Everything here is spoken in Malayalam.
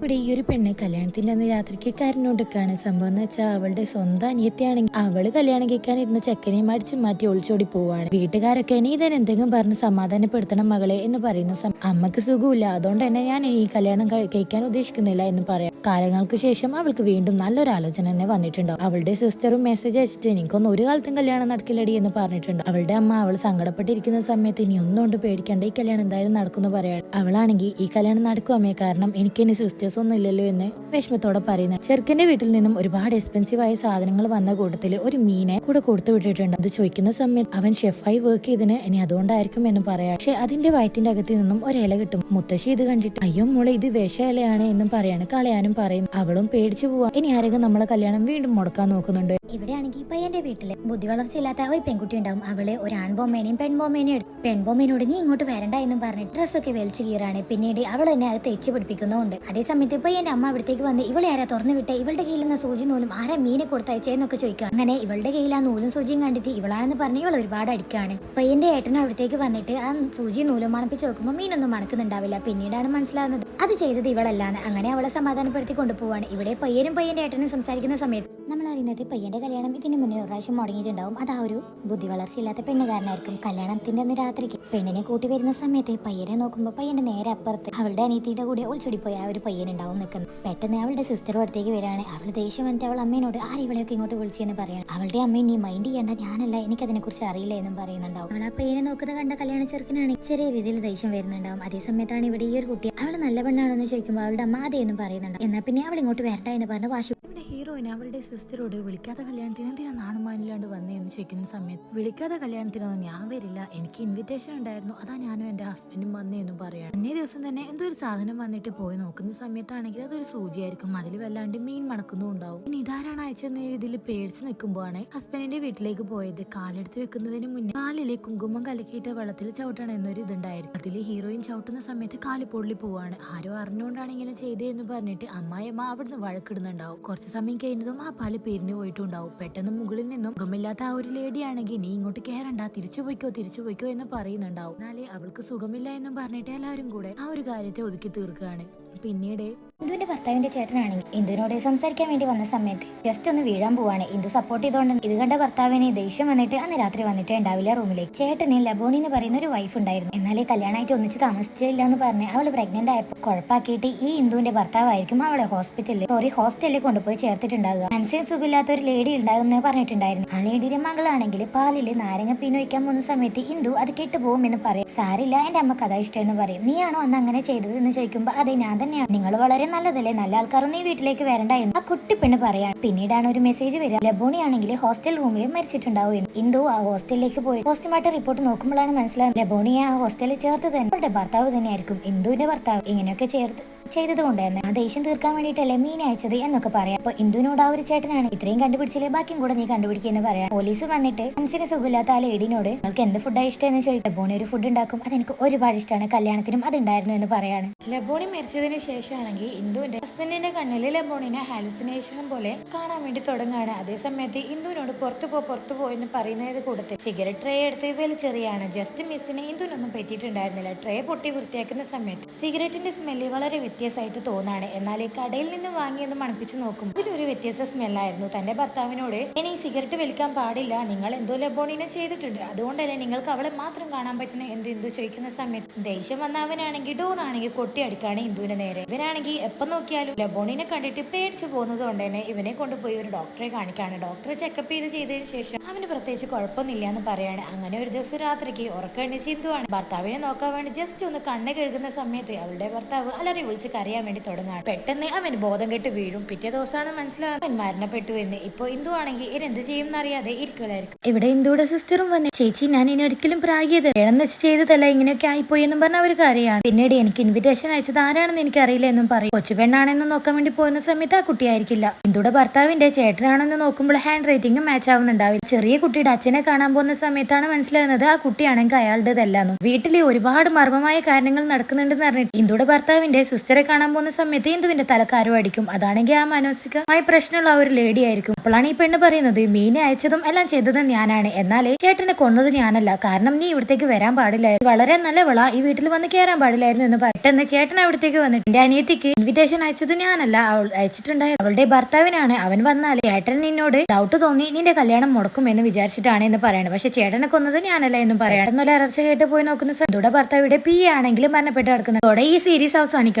ഇവിടെ ഈ ഒരു പെണ്ണ് കല്യാണത്തിന്റെ അന്ന് രാത്രിക്ക് കരഞ്ഞോണ്ടിരിക്കാണ് സംഭവം എന്ന് വെച്ചാൽ അവളുടെ സ്വന്തം അനിയത്തിയാണെങ്കിൽ അവൾ കല്യാണം കഴിക്കാനിരുന്ന ചെക്കനെ അടിച്ചു മാറ്റി ഒളിച്ചോടി പോവാണ്. വീട്ടുകാരൊക്കെ ഇനി ഇതിന് എന്തെങ്കിലും പറഞ്ഞ് സമാധാനപ്പെടുത്തണം മകളെ എന്ന് പറയുന്ന അമ്മയ്ക്ക് സുഖമില്ല അതുകൊണ്ട് തന്നെ ഞാൻ ഈ കല്യാണം കഴി- കഴിക്കാൻ ഉദ്ദേശിക്കുന്നില്ല എന്ന് പറയാം. കാലങ്ങൾക്ക് ശേഷം അവൾക്ക് വീണ്ടും നല്ലൊരു ആലോചന തന്നെ വന്നിട്ടുണ്ടാവും. അവളുടെ സിസ്റ്ററും മെസ്സേജ് അയച്ചിട്ട് എനിക്കൊന്നും ഒരു കാലത്തും കല്യാണം നടക്കില്ലടി എന്ന് പറഞ്ഞിട്ടുണ്ട്. അവളുടെ അമ്മ അവൾ സങ്കടപ്പെട്ടിരിക്കുന്ന സമയത്ത് ഇനി ഒന്നുകൊണ്ട് പേടിക്കണ്ട ഈ കല്യാണം എന്തായാലും നടക്കുമെന്ന് പറയാൻ അവളാണെങ്കിൽ ഈ കല്യാണം നടക്കും കാരണം എനിക്ക് ഇനി സിസ്റ്റേഴ്സ് ഒന്നും ഇല്ലല്ലോ എന്ന് വിഷമത്തോടെ പറയുന്നത് ചെറുക്കന്റെ വീട്ടിൽ നിന്നും ഒരുപാട് എക്സ്പെൻസീവ് ആയ സാധനങ്ങൾ വന്ന കൂട്ടത്തിൽ ഒരു മീനെ കൂടെ കൊടുത്തു വിട്ടിട്ടുണ്ട്. അത് ചോദിക്കുന്ന സമയത്ത് അവൻ ഷെഫായി വർക്ക് ചെയ്തിന് ഇനി അതുകൊണ്ടായിരിക്കും എന്ന് പറയാം. പക്ഷെ അതിന്റെ വയറ്റിന്റെ അകത്ത് നിന്നും ഒരില കിട്ടും. മുത്തശ്ശി ഇത് കണ്ടിട്ട് അയ്യോ മോളെ ഇത് വിഷ ഇലയാണ് എന്നും പറയാണ് കളയാനും പറയും അവളും പേടിച്ചു പോവാ. ഇനി ആരെങ്കിലും നമ്മളെ കല്യാണം വീണ്ടും മുടക്കാൻ നോക്കുന്നുണ്ട്. ഇവിടെയാണെങ്കിൽ പയ്യന്റെ വീട്ടിൽ ബുദ്ധി വളർച്ചയില്ലാത്ത ഒരു പെൺകുട്ടി ഉണ്ടാവും. അവൾ ഒരു ആൺബോമേനെയും പെൺബോമേനെയും പെൺബോമേനോട് നീ ഇങ്ങോട്ട് വരണ്ട എന്നും പറഞ്ഞിട്ട് ഡ്രസ്സൊക്കെ വലിച്ചു കീറാണ്. പിന്നീട് അവൾ എന്നെ അത് തേച്ച് പിടിപ്പിക്കുന്നുണ്ട് അതേസമയത്ത് എന്റെ അമ്മ അവിടത്തേക്ക് വന്ന് ഇവളെ ആരാ തുറന്നു വിട്ടെ? ഇവളുടെ കയ്യിൽ നിന്ന് സൂചി നൂലും ആരാ മീനെ കൊടുത്തയച്ചേന്നൊക്കെ ചോദിക്കുക അങ്ങനെ ഇവളുടെ കയ്യിൽ ആ നൂലും സൂചിയും കണ്ടിട്ട് ഇവളാണെന്ന് പറഞ്ഞ് ഇവൾ ഒരുപാട് അടിക്കാണ്. പയ്യന്റെ ഏട്ടൻ അവിടത്തേക്ക് വന്നിട്ട് ആ സൂചി നൂലും മണപ്പിച്ച് നോക്കുമ്പോൾ മീനൊന്നും മണക്കുന്നുണ്ടാവില്ല. പിന്നീടാണ് മനസ്സിലാകുന്നത് അത് ചെയ്തത് ഇവളല്ലാന്ന് അങ്ങനെ അവളെ സമാധാനപ്പെടുത്തി കൊണ്ടുപോവാണ്. ഇവിടെ പയ്യനും പയ്യന്റെ ഏട്ടനും സംസാരിക്കുന്ന സമയത്ത് നമ്മൾ അറിയുന്നത് പയ്യന്റെ കല്യാണം ഇതിന് മുന്നേ ഒരു പ്രാവശ്യം മുടങ്ങിയിട്ടുണ്ടാവും. അത് ആ ഒരു ബുദ്ധി വളർച്ചയില്ലാത്ത പെണ്ണുകാരനായിരിക്കും. കല്യാണത്തിന്റെ അന്ന് രാത്രിക്ക് പെണ്ണിനെ കൂട്ടി വരുന്ന സമയത്ത് പയ്യനെ നോക്കുമ്പോൾ പയ്യന്റെ നേരെ അപ്പുറത്ത് അവളുടെ അനിയത്തിയുടെ കൂടെ ഒളിച്ചൊടിപ്പോയി ആ ഒരു പയ്യനുണ്ടാവും നിൽക്കുന്നത്. പെട്ടെന്ന് അവളുടെ സിസ്റ്റർ അടുത്തേക്ക് വരികയാണ്. അവൾ ദേഷ്യം വന്നിട്ട് അവൾ അമ്മേനോട് ആ ഇവളെയൊക്കെ ഇങ്ങോട്ട് വിളിച്ചെന്ന് പറയാണ്? അവളുടെ അമ്മ നീ മൈൻഡ് ചെയ്യേണ്ട. ഞാനല്ല. എനിക്കതിനെ കുറിച്ച് അറിയില്ല എന്നും പറയുന്നുണ്ടാവും. അവൾ ആ പയ്യനെ നോക്കുന്നത് കണ്ട കല്യാണ ചെറുക്കനാണ് ചെറിയ രീതിയിൽ ദേഷ്യം വരുന്നുണ്ടാവും. അതേ സമയത്താണ് ഇവിടെ ഈ ഒരു കുട്ടി അവൾ നല്ല പെണ്ണാണെന്ന് ചോദിക്കുമ്പോൾ അവളുടെ അമ്മ അതേന്നും പറയുന്നുണ്ട്. എന്നാൽ പിന്നെ അവൾ ഇങ്ങോട്ട് വരട്ടെ എന്ന് പറഞ്ഞ വാശി നമ്മുടെ ഹീറോയിന് അവളുടെ സിസ്റ്ററോട് വിളിക്കാത്ത കല്യാണത്തിന് എന്തിനാ നാണുമാനില്ലാണ്ട് വന്നേന്ന് ചോദിക്കുന്ന സമയത്ത് വിളിക്കാത്ത കല്യാണത്തിനൊന്നും ഞാൻ വരില്ല. എനിക്ക് ഇൻവിറ്റേഷൻ ഉണ്ടായിരുന്നു. അതാ ഞാനും എന്റെ ഹസ്ബൻഡും വന്നേന്നും പറയാണ്. അന്നേ ദിവസം തന്നെ എന്തോ ഒരു സാധനം വന്നിട്ട് പോയി നോക്കുന്ന സമയത്താണെങ്കിൽ അതൊരു സൂചിയായിരിക്കും. അതിൽ വല്ലാണ്ട് മീൻ മണക്കുന്നു ഉണ്ടാവും. ഇനി ഇതാരാണ് അയച്ചെന്ന രീതിയിൽ പേടിച്ച് നിൽക്കുമ്പോഴാണ് ഹസ്ബൻഡിന്റെ വീട്ടിലേക്ക് പോയത്. കാലെടുത്ത് വെക്കുന്നതിന് മുന്നേ കാലിലെ കുങ്കുമം കലക്കിയിട്ട് വെള്ളത്തിൽ ചവിട്ടണം എന്നൊരു ഇതുണ്ടായിരുന്നു അതിൽ ഹീറോയിൻ ചവിട്ടുന്ന സമയത്ത് കാൽ പൊള്ളി പോവാണ്. ആരോ അറിഞ്ഞുകൊണ്ടാണ് ഇങ്ങനെ ചെയ്തതെന്ന് പറഞ്ഞിട്ട് അമ്മായിയമ്മ അവിടുന്ന് വഴക്കിടുന്നുണ്ടാവും. കുറച്ച് സമയം കഴിഞ്ഞതും ആ പാൽ പിരിഞ്ഞു പോയിട്ടുണ്ടാവും. പെട്ടെന്ന് മുകളിൽ നിന്നും സുഖമില്ലാത്ത ആ ഒരു ലേഡി ആണെങ്കിൽ നീ ഇങ്ങോട്ട് കയറണ്ട തിരിച്ചു പോയിക്കോ തിരിച്ചു പോയിക്കോ എന്ന് പറയുന്നുണ്ടാവും. എന്നാലേ അവൾക്ക് സുഖമില്ല എന്നും പറഞ്ഞിട്ട് എല്ലാവരും കൂടെ ആ ഒരു കാര്യത്തെ ഒതുക്കി തീർക്കുകയാണ്. പിന്നീട് ഇന്ദുവിന്റെ ഭർത്താവിന്റെ ചേട്ടനാണെങ്കിൽ ഇന്ദുവിനോട് സംസാരിക്കാൻ വേണ്ടി വന്ന സമയത്ത് ജസ്റ്റ് ഒന്ന് വീഴാൻ പോവാണ്. ഇന്ദു സപ്പോർട്ട് ചെയ്തോണ്ട് ഇത് കണ്ട ഭർത്താവിനെ ദേഷ്യം വന്നിട്ട് അന്ന് രാത്രി വന്നിട്ടേ ഉണ്ടാവില്ല റൂമിലേക്ക്. ചേട്ടന് ലബോണി എന്ന് പറയുന്ന ഒരു വൈഫ് ഉണ്ടായിരുന്നു. എന്നാലേ കല്യാണമായിട്ട് ഒന്നിച്ച് താമസിച്ചില്ല എന്ന് പറഞ്ഞ് അവൾ പ്രഗ്നന്റ് ആയപ്പോൾ കുഴപ്പാക്കിയിട്ട് ഈ ഇന്ദുവിന്റെ ഭർത്താവായിരിക്കും അവളെ ഹോസ്പിറ്റലിൽ സോറി ഹോസ്റ്റലിൽ കൊണ്ടുപോയി ചേർത്തിട്ടുണ്ടാകുക മനസ്സിന് സുഖമില്ലാത്ത ഒരു ലേഡി ഉണ്ടാകുമെന്ന് പറഞ്ഞിട്ടുണ്ടായിരുന്നു. ആ ലേഡിയുടെ മകളാണെങ്കിൽ പാലിൽ നാരങ്ങ പീനൊഴിക്കാൻ പോകുന്ന സമയത്ത് ഇന്ദു അത് കെട്ടുപോകും എന്ന് പറയും. സാരില്ല എന്റെ അമ്മയ്ക്ക് അതാ ഇഷ്ടം എന്ന് പറയും. നീയാണോ അന്ന് അങ്ങനെ ചെയ്തത് എന്ന് ചോദിക്കുമ്പോൾ അതെ ഞാൻ തന്നെയാണ്. നിങ്ങൾ വളരെ നല്ലതല്ലേ? നല്ല ആൾക്കാരൊന്നും ഈ വീട്ടിലേക്ക് വരണ്ട എന്ന് ആ കുട്ടി പെണ്ണ് പറയാണ്. പിന്നീടാണ് ഒരു മെസ്സേജ് വരിക. ലബോണി ആണെങ്കിൽ ഹോസ്റ്റൽ റൂമിൽ മരിച്ചിട്ടുണ്ടാവും എന്ന്. ഇന്ദു ആ ഹോസ്റ്റലിലേക്ക് പോയി. പോസ്റ്റ്മോർട്ടം റിപ്പോർട്ട് നോക്കുമ്പോഴാണ് മനസ്സിലാകുന്നത് ലബോണിയെ ആ ഹോസ്റ്റലിൽ ചേർത്ത് തന്നെ. അവളുടെ ഭർത്താവ് തന്നെയായിരിക്കും ഇന്ദുവിന്റെ ഭർത്താവ്. ഇങ്ങനെയൊക്കെ ചേർത്ത് ചെയ്തത് കൊണ്ട് തന്നെ. ആ ദേഷ്യം തീർക്കാൻ വേണ്ടിയിട്ടല്ലേ മീൻ അയച്ചത് എന്നൊക്കെ പറയാം. അപ്പൊ ഇന്ദുവിനോട് ആ ഒരു ചേട്ടനാണ്. ഇത്രയും കണ്ടുപിടിച്ചില്ലേ? ബാക്കിയും കൂടെ നീ കണ്ടുപിടിക്കുമെന്ന് പറയാം. പോലീസ് വന്നിട്ട് മനസ്സിന് സുഖമില്ലാത്ത ആ ലേഡിനോട് നിങ്ങൾക്ക് എന്ത് ഫുഡാണ് ഇഷ്ടം എന്ന് ചോദിക്കും. ലബോണി ഒരു ഫുഡ് ഉണ്ടാക്കും. അതെനിക്ക് ഒരുപാട് ഇഷ്ടമാണ്. കല്യാണത്തിനും അതുണ്ടായിരുന്നു എന്ന് പറയാണ്. ലബോണി മരിച്ചതിന് ശേഷമാണെങ്കിൽ ഇന്ദുവിന്റെ ഹസ്ബൻഡിന്റെ കണ്ണിൽ ലബോണിനെ ഹാലുസിനേഷനും പോലെ കാണാൻ വേണ്ടി തുടങ്ങുകയാണ്. അതേസമയത്ത് ഇന്ദുവിനോട് പുറത്തു പോ പുറത്തു പോ എന്ന് പറയുന്നത് കൂടുതൽ സിഗരറ്റ് ട്രേ എടുത്ത് വലിച്ചെറിയാണ്. ജസ്റ്റ് മിസ്സിന് ഇന്ദുവിനൊന്നും പറ്റിയിട്ടുണ്ടായിരുന്നില്ല. ട്രേ പൊട്ടി വൃത്തിയാക്കുന്ന സമയത്ത് സിഗരറ്റിന്റെ സ്മെല്ല് വളരെ വ്യത്യാസമായിട്ട് തോന്നാണ്. എന്നാൽ ഈ കടയിൽ നിന്ന് വാങ്ങിയെന്ന് മണപ്പിച്ച് നോക്കും ഇതിലൊരു വ്യത്യസ്ത സ്മെല്ലായിരുന്നു തന്റെ ഭർത്താവിനോട് ഇനി സിഗരറ്റ് വലിക്കാൻ പാടില്ല. നിങ്ങൾ എന്തോ ലബോണിനെ ചെയ്തിട്ടുണ്ട്. അതുകൊണ്ടല്ലേ നിങ്ങൾക്ക് അവളെ മാത്രം കാണാൻ പറ്റുന്ന എന്ത് എന്തോ ചോദിക്കുന്ന സമയത്ത് ദേഷ്യം വന്ന അവനാണെങ്കിൽ ഡോർ കൊട്ടി ഇന്ദുവിന് നേരെ. ഇവനാണെങ്കിൽ എപ്പം നോക്കിയാലും ലബോണിനെ കണ്ടിട്ട് പേടിച്ചു പോകുന്നത് കൊണ്ട് തന്നെ ഇവനെ കൊണ്ടുപോയി ഒരു ഡോക്ടറെ കാണിക്കാണ്. ഡോക്ടറെ ചെക്കപ്പ് ചെയ്ത് ചെയ്തതിന് ശേഷം അവന് പ്രത്യേകിച്ച് കുഴപ്പമൊന്നുമില്ല എന്ന് പറയാണ്. അങ്ങനെ ഒരു ദിവസം രാത്രിക്ക് ഉറക്കണിച്ച് ഇന്ദുവാണ്. ഭർത്താവിനെ നോക്കാൻ വേണ്ടി ജസ്റ്റ് ഒന്ന് കണ്ണ് കഴുകുന്ന സമയത്ത് അവളുടെ ഭർത്താവ് അലറി വിളിച്ച് കരയാൻ വേണ്ടി തുടങ്ങാണ് പെട്ടെന്ന് അവൻ ബോധം കെട്ട് വീഴും. പിറ്റേ ദിവസമാണ് മനസ്സിലാകുന്നത് അവൻ മരണപ്പെട്ടു എന്ന് ഇപ്പൊ ഇന്ദു ആണെങ്കിൽ ഇനി എന്ത് ചെയ്യും എന്നറിയാതെ ഇരിക്കലായിരിക്കും ഇവിടെ ഇന്ദുവിടെ സിസ്റ്ററും വന്ന് ചേച്ചി ഞാൻ ഇനി ഒരിക്കലും പ്രാഗിയത് വേണമെന്ന് വെച്ച് ചെയ്തതല്ല. ഇങ്ങനെയൊക്കെ ആയിപ്പോയി എന്നും പറഞ്ഞ അവർ കാര്യമാണ് പിന്നീട് എനിക്ക് ഇൻവിറ്റേഷൻ അയച്ചത് ആരാണെന്ന് എനിക്കറിയില്ല എന്നും പറയും. കൊച്ചു പെണ്ണാണെന്ന് നോക്കാൻ വേണ്ടി പോകുന്ന സമയത്ത് ആ കുട്ടിയായിരിക്കില്ല ഇന്ദുടെ ഭർത്താവിന്റെ ചേട്ടനാണെന്ന് നോക്കുമ്പോൾ ഹാൻഡ് റൈറ്റിംഗും മാച്ച് ആവുന്നുണ്ടാവില്ല. ചെറിയ കുട്ടിയുടെ അച്ഛനെ കാണാൻ പോകുന്ന സമയത്താണ് മനസ്സിലാകുന്നത് ആ കുട്ടിയാണെങ്കിൽ അയാളുടേതല്ലെന്നും. വീട്ടിൽ ഒരുപാട് മർമ്മമായ കാര്യങ്ങൾ നടക്കുന്നുണ്ടെന്ന് അറിഞ്ഞിട്ട് ഇന്ദുടെ ഭർത്താവിന്റെ സിസ്റ്ററെ കാണാൻ പോകുന്ന സമയത്ത് ഇന്ദുവിന്റെ തലക്കാരും അടിക്കും. അതാണെങ്കിൽ ആ മാനസികമായ പ്രശ്നമുള്ള ഒരു ലേഡി ആയിരിക്കും. അപ്പോഴാണ് ഈ പെണ്ണ് പറയുന്നത് മീനെ അയച്ചതും എല്ലാം ചെയ്തതും ഞാനാണ്. എന്നാലേ ചേട്ടനെ കൊന്നത് ഞാനല്ല. കാരണം നീ ഇവിടത്തേക്ക് വരാൻ പാടില്ലായിരുന്നു. വളരെ നല്ലവളാ. ഈ വീട്ടിൽ വന്ന് കയറാൻ പാടില്ലായിരുന്നു എന്ന് പെട്ടെന്ന് ചേട്ടൻ അവിടത്തേക്ക് വന്നിട്ട് എന്റെ അനിയത്തിക്ക് ഇൻവിറ്റേഷൻ അയച്ചത് ഞാനല്ല. അവൾ അയച്ചിട്ടുണ്ടായത് അവളുടെ ഭർത്താവിനാണ്. അവൻ വന്നാൽ ചേട്ടൻ നിന്നോട് ഡൗട്ട് തോന്നി നിന്റെ കല്യാണം മുടക്കും എന്ന് വിചാരിച്ചിട്ടാണ് എന്ന് പറയണത് പക്ഷെ ചേട്ടനെ കൊന്നത് ഞാനല്ല എന്നും പറയാം എന്നൊരു അലർച്ച കേട്ട് പോയി നോക്കുന്ന സന്ധുടെ ഭർത്താവിടെ പി ആണെങ്കിലും മരണപ്പെട്ട് കിടക്കുന്നത് ഈ സീരീസ് അവസാനിക്കും